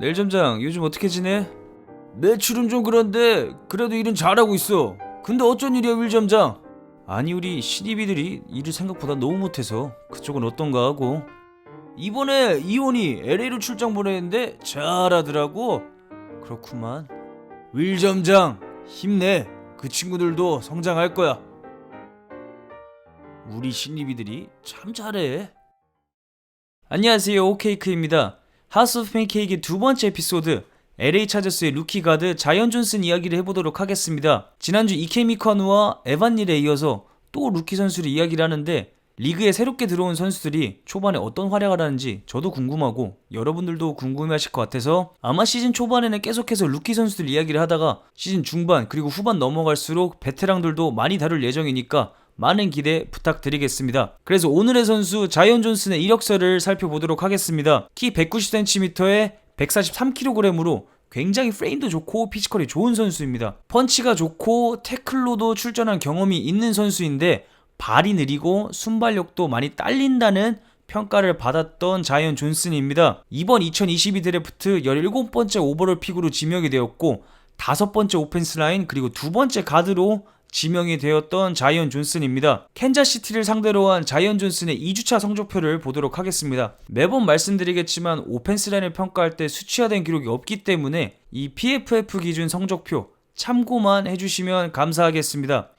넬 점장 요즘 어떻게 지내? 매출은 좀 그런데 그래도 일은 잘하고 있어. 근데 어쩐 일이야 윌 점장? 아니 우리 신입이들이 일을 생각보다 너무 못해서 그쪽은 어떤가 하고 이번에 이혼이 LA로 출장 보내는데 잘하더라고. 그렇구만. 윌 점장 힘내. 그 친구들도 성장할 거야. 우리 신입이들이 참 잘해. 안녕하세요 오케이크입니다. 하우스 오브 팬케이크의 두 번째 에피소드 LA 차저스의 루키 가드 자이언 존슨 이야기를 해보도록 하겠습니다. 지난주 이케미 카누와 에반 닐에 이어서 또 루키 선수를 이야기를 하는데 리그에 새롭게 들어온 선수들이 초반에 어떤 활약을 하는지 저도 궁금하고 여러분들도 궁금해하실 것 같아서 아마 시즌 초반에는 계속해서 루키 선수들 이야기를 하다가 시즌 중반 그리고 후반 넘어갈수록 베테랑들도 많이 다룰 예정이니까 많은 기대 부탁드리겠습니다. 그래서 오늘의 선수 자이언 존슨의 이력서를 살펴보도록 하겠습니다. 키 190cm에 143kg으로 굉장히 프레임도 좋고 피지컬이 좋은 선수입니다. 펀치가 좋고 태클로도 출전한 경험이 있는 선수인데 발이 느리고 순발력도 많이 딸린다는 평가를 받았던 자이언 존슨입니다. 이번 2022 드래프트 17번째 오버롤 픽으로 지명이 되었고 다섯 번째 오펜스 라인 그리고 두 번째 가드로 지명이 되었던 자이언 존슨입니다. 캔자시티를 상대로 한 자이언 존슨의 2주차 성적표를 보도록 하겠습니다. 매번 말씀드리겠지만 오펜스 라인을 평가할 때 수치화된 기록이 없기 때문에 이 PFF 기준 성적표 참고만 해주시면 감사하겠습니다.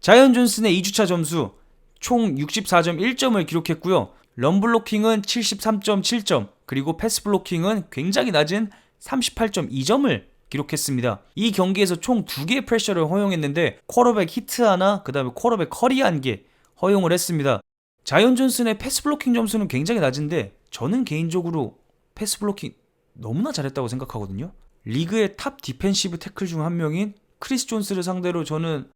자이언 존슨의 2주차 점수 총 64.1점을 기록했고요. 럼블로킹은 73.7점, 그리고 패스 블로킹은 굉장히 낮은 38.2점을 기록했습니다. 이 경기에서 총 2개의 프레셔를 허용했는데 쿼러백 히트 하나, 그 다음에 쿼러백 커리 한 개 허용을 했습니다. 자이언 존슨의 패스 블로킹 점수는 굉장히 낮은데 저는 개인적으로 패스 블로킹 너무나 잘했다고 생각하거든요. 리그의 탑 디펜시브 태클 중 한 명인 크리스 존스를 상대로 저는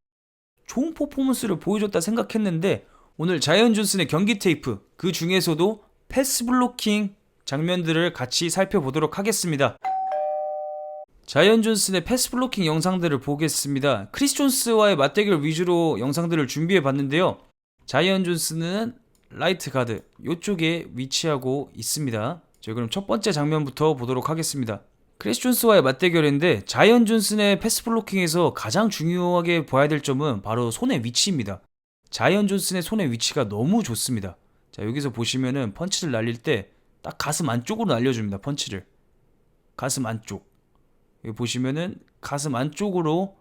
좋은 퍼포먼스를 보여줬다 생각했는데 오늘 자이언 존슨의 경기 테이프 그 중에서도 패스 블로킹 장면들을 같이 살펴보도록 하겠습니다. 자이언 존슨의 패스 블로킹 영상들을 보겠습니다. 크리스 존스와의 맞대결 위주로 영상들을 준비해 봤는데요. 자이언 존스는 라이트 가드 이쪽에 위치하고 있습니다. 저희 그럼 첫 번째 장면부터 보도록 하겠습니다. 크리스 존스와의 맞대결인데 자이언 존슨의 패스 블로킹에서 가장 중요하게 봐야 될 점은 바로 손의 위치입니다. 자이언 존슨의 손의 위치가 너무 좋습니다. 자 여기서 보시면은 펀치를 날릴 때 딱 가슴 안쪽으로 날려줍니다. 펀치를 가슴 안쪽 여기 보시면은 가슴 안쪽으로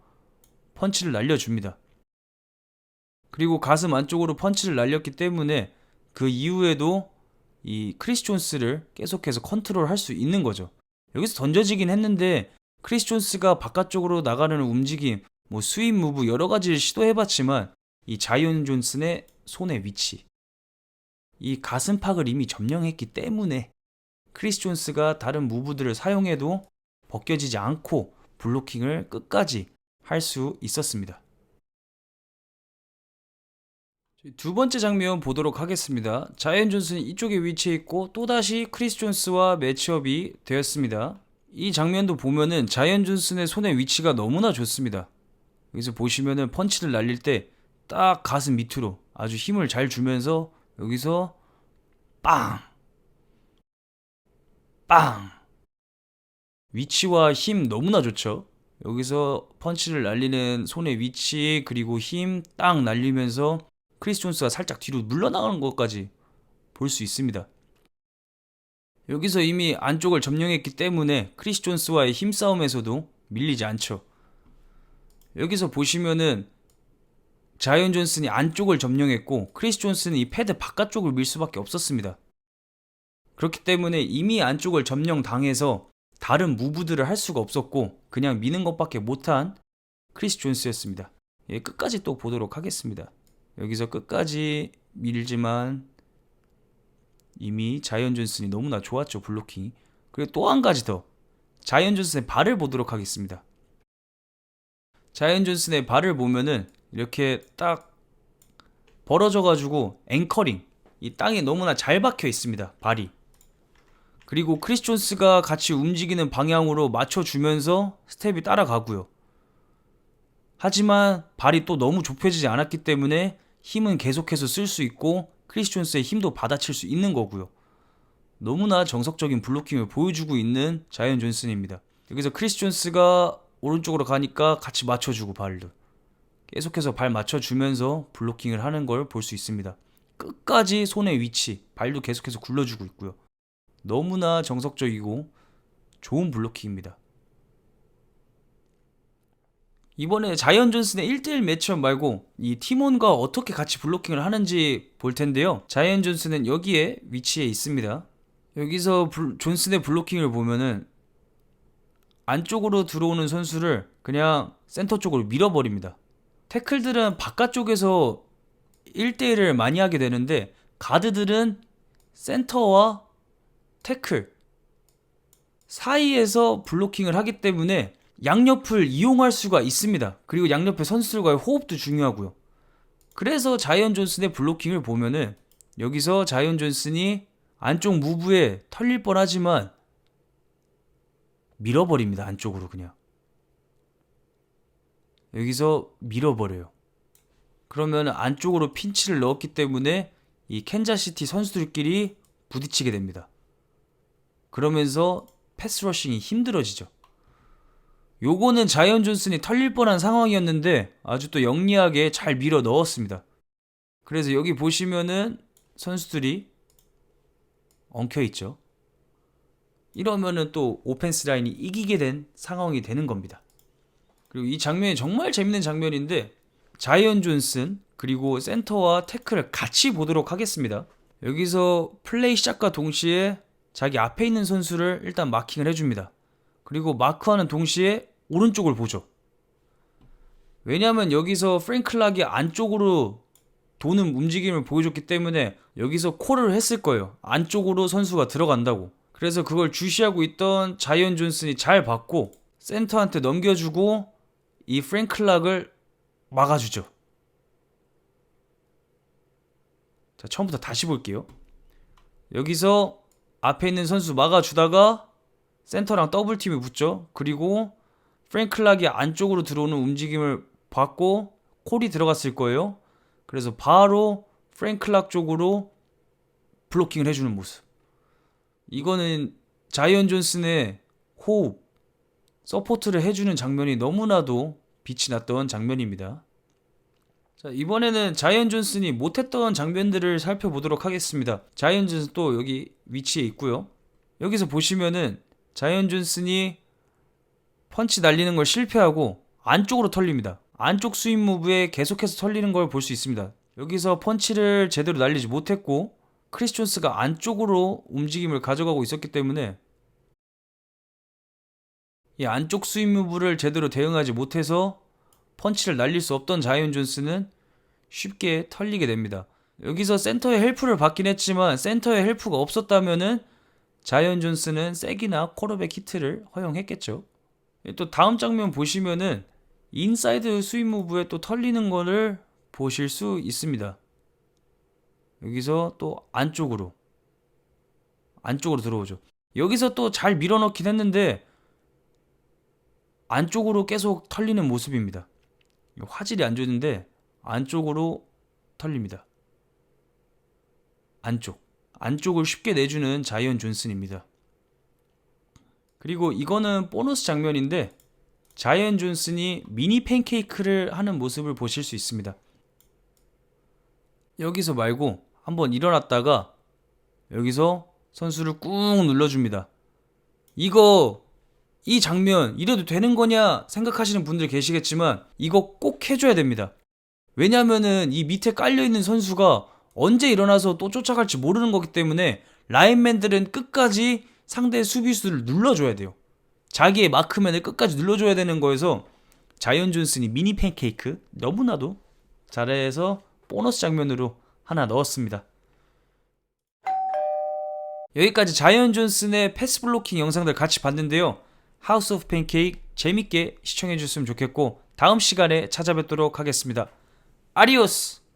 펀치를 날려줍니다. 그리고 가슴 안쪽으로 펀치를 날렸기 때문에 그 이후에도 이 크리스 존스를 계속해서 컨트롤 할 수 있는 거죠. 여기서 던져지긴 했는데 크리스 존스가 바깥쪽으로 나가는 움직임, 뭐 스윗 무브 여러 가지를 시도해봤지만 이 자이언 존슨의 손의 위치, 이 가슴팍을 이미 점령했기 때문에 크리스 존스가 다른 무브들을 사용해도 벗겨지지 않고 블로킹을 끝까지 할 수 있었습니다. 두 번째 장면 보도록 하겠습니다. 자이언 존슨이 이쪽에 위치해 있고 또다시 크리스 존스와 매치업이 되었습니다. 이 장면도 보면은 자이언 존슨의 손의 위치가 너무나 좋습니다. 여기서 보시면은 펀치를 날릴 때 딱 가슴 밑으로 아주 힘을 잘 주면서 여기서 빵! 빵! 위치와 힘 너무나 좋죠. 여기서 펀치를 날리는 손의 위치 그리고 힘 딱 날리면서 크리스 존스가 살짝 뒤로 물러나가는 것까지 볼 수 있습니다. 여기서 이미 안쪽을 점령했기 때문에 크리스 존스와의 힘싸움에서도 밀리지 않죠. 여기서 보시면은 자이언 존슨이 안쪽을 점령했고 크리스 존스는 이 패드 바깥쪽을 밀 수밖에 없었습니다. 그렇기 때문에 이미 안쪽을 점령당해서 다른 무브들을 할 수가 없었고 그냥 미는 것밖에 못한 크리스 존스였습니다. 예, 끝까지 또 보도록 하겠습니다. 여기서 끝까지 밀지만 이미 자이언 존슨이 너무나 좋았죠 블로킹이. 그리고 또 한 가지 더 자이언 존슨의 발을 보도록 하겠습니다. 자이언 존슨의 발을 보면은 이렇게 딱 벌어져 가지고 앵커링 이 땅에 너무나 잘 박혀 있습니다 발이. 그리고 크리스 존스가 같이 움직이는 방향으로 맞춰주면서 스텝이 따라가고요. 하지만 발이 또 너무 좁혀지지 않았기 때문에 힘은 계속해서 쓸 수 있고 크리스 존스의 힘도 받아칠 수 있는 거고요. 너무나 정석적인 블로킹을 보여주고 있는 자이언 존슨입니다. 여기서 크리스 존스가 오른쪽으로 가니까 같이 맞춰주고 발도 계속해서 발 맞춰주면서 블로킹을 하는 걸 볼 수 있습니다. 끝까지 손의 위치, 발도 계속해서 굴러주고 있고요. 너무나 정석적이고 좋은 블로킹입니다. 이번에 자이언 존슨의 1대1 매치업 말고 이 팀원과 어떻게 같이 블로킹을 하는지 볼 텐데요. 자이언 존슨은 여기에 위치해 있습니다. 여기서 블- 존슨의 블로킹을 보면은 안쪽으로 들어오는 선수를 그냥 센터 쪽으로 밀어버립니다. 태클들은 바깥쪽에서 1대1을 많이 하게 되는데 가드들은 센터와 태클 사이에서 블로킹을 하기 때문에 양옆을 이용할 수가 있습니다. 그리고 양옆의 선수들과의 호흡도 중요하고요. 그래서 자이언 존슨의 블로킹을 보면은 여기서 자이언 존슨이 안쪽 무브에 털릴 뻔하지만 밀어버립니다. 안쪽으로 그냥. 여기서 밀어버려요. 그러면 안쪽으로 핀치를 넣었기 때문에 이 캔자시티 선수들끼리 부딪히게 됩니다. 그러면서 패스 러싱이 힘들어지죠. 요거는 자이언 존슨이 털릴 뻔한 상황이었는데 아주 또 영리하게 잘 밀어 넣었습니다. 그래서 여기 보시면은 선수들이 엉켜 있죠. 이러면은 또 오펜스 라인이 이기게 된 상황이 되는 겁니다. 그리고 이 장면이 정말 재밌는 장면인데 자이언 존슨 그리고 센터와 태클을 같이 보도록 하겠습니다. 여기서 플레이 시작과 동시에 자기 앞에 있는 선수를 일단 마킹을 해줍니다. 그리고 마크하는 동시에 오른쪽을 보죠. 왜냐하면 여기서 프랭클락이 안쪽으로 도는 움직임을 보여줬기 때문에 여기서 콜을 했을 거예요. 안쪽으로 선수가 들어간다고. 그래서 그걸 주시하고 있던 자이언 존슨이 잘 받고 센터한테 넘겨주고 이 프랭클락을 막아주죠. 자, 처음부터 다시 볼게요. 여기서 앞에 있는 선수 막아주다가 센터랑 더블팀이 붙죠. 그리고 프랭클락이 안쪽으로 들어오는 움직임을 받고 콜이 들어갔을 거예요. 그래서 바로 프랭클락 쪽으로 블로킹을 해주는 모습. 이거는 자이언 존슨의 호흡, 서포트를 해주는 장면이 너무나도 빛이 났던 장면입니다. 자, 이번에는 자이언 존슨이 못했던 장면들을 살펴보도록 하겠습니다. 자이언 존슨 또 여기 위치에 있고요. 여기서 보시면은 자이언 존슨이 펀치 날리는 걸 실패하고 안쪽으로 털립니다. 안쪽 스윙 무브에 계속해서 털리는 걸 볼 수 있습니다. 여기서 펀치를 제대로 날리지 못했고 크리스 존스가 안쪽으로 움직임을 가져가고 있었기 때문에 이 안쪽 스윙 무브를 제대로 대응하지 못해서 펀치를 날릴 수 없던 자이언 존스는 쉽게 털리게 됩니다. 여기서 센터의 헬프를 받긴 했지만 센터의 헬프가 없었다면은 자이언 존스는 색이나 코러백 히트를 허용했겠죠. 또 다음 장면 보시면은 인사이드 스윙 무브에 또 털리는 거를 보실 수 있습니다. 여기서 또 안쪽으로 안쪽으로 들어오죠. 여기서 또 잘 밀어넣긴 했는데 안쪽으로 계속 털리는 모습입니다. 화질이 안 좋은데 안쪽으로 털립니다. 안쪽. 안쪽을 쉽게 내주는 자이언 존슨입니다. 그리고 이거는 보너스 장면인데 자이언 존슨이 미니 팬케이크를 하는 모습을 보실 수 있습니다. 여기서 말고 한번 일어났다가 여기서 선수를 꾹 눌러줍니다. 이거 이 장면 이래도 되는 거냐 생각하시는 분들 계시겠지만 이거 꼭 해줘야 됩니다. 왜냐면은 이 밑에 깔려있는 선수가 언제 일어나서 또 쫓아갈지 모르는 거기 때문에 라인맨들은 끝까지 상대 수비수를 눌러줘야 돼요. 자기의 마크맨을 끝까지 눌러줘야 되는 거여서 자이언 존슨이 미니 팬케이크 너무나도 잘해서 보너스 장면으로 하나 넣었습니다. 여기까지 자이언 존슨의 패스 블로킹 영상들 같이 봤는데요. 하우스 오브 팬케이크 재밌게 시청해 주셨으면 좋겠고 다음 시간에 찾아뵙도록 하겠습니다. 아리오스!